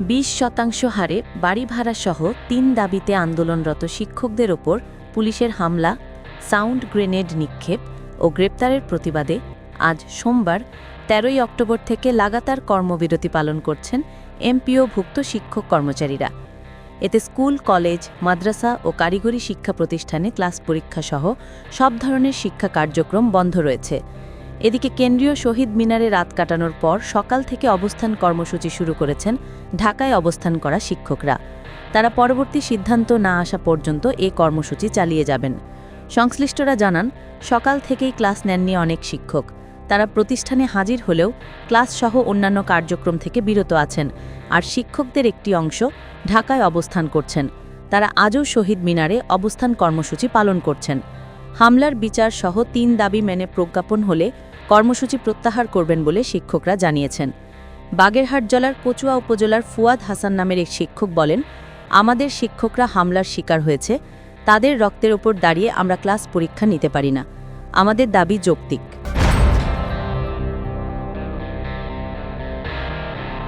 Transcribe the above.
বিশ শতাংশ হারে বাড়ি ভাড়া সহ তিন দাবিতে আন্দোলনরত শিক্ষকদের ওপর পুলিশের হামলা, সাউন্ড গ্রেনেড নিক্ষেপ ও গ্রেপ্তারের প্রতিবাদে আজ সোমবার তেরোই অক্টোবর থেকে লাগাতার কর্মবিরতি পালন করছেন এমপিওভুক্ত শিক্ষক কর্মচারীরা। এতে স্কুল, কলেজ, মাদ্রাসা ও কারিগরি শিক্ষা প্রতিষ্ঠানে ক্লাস পরীক্ষা সহ সব ধরনের শিক্ষা কার্যক্রম বন্ধ রয়েছে। এদিকে কেন্দ্রীয় শহীদ মিনারে রাত কাটানোর পর সকাল থেকে অবস্থান কর্মসূচি শুরু করেছেন ঢাকায় অবস্থান করা শিক্ষকরা। তারা পরবর্তী সিদ্ধান্ত না আসা পর্যন্ত এ কর্মসূচি চালিয়ে যাবেন। সংশ্লিষ্টরা জানান, সকাল থেকেই ক্লাস নেননি অনেক শিক্ষক। তারা প্রতিষ্ঠানে হাজির হলেও ক্লাস সহ অন্যান্য কার্যক্রম থেকে বিরত আছেন। আর শিক্ষকদের একটি অংশ ঢাকায় অবস্থান করছেন। তারা আজও শহীদ মিনারে অবস্থান কর্মসূচি পালন করছেন। হামলার বিচার সহ তিন দাবি মেনে প্রজ্ঞাপন হলে কর্মসূচি প্রত্যাহার করবেন বলে শিক্ষকরা জানিয়েছেন। বাগেরহাট জেলার কচুয়া উপজেলার ফুয়াদ হাসান নামের এক শিক্ষক বলেন, আমাদের শিক্ষকরা হামলার শিকার হয়েছে। তাদের রক্তের ওপর দাঁড়িয়ে আমরা ক্লাস পরীক্ষা নিতে পারি না। আমাদের দাবি যৌক্তিক।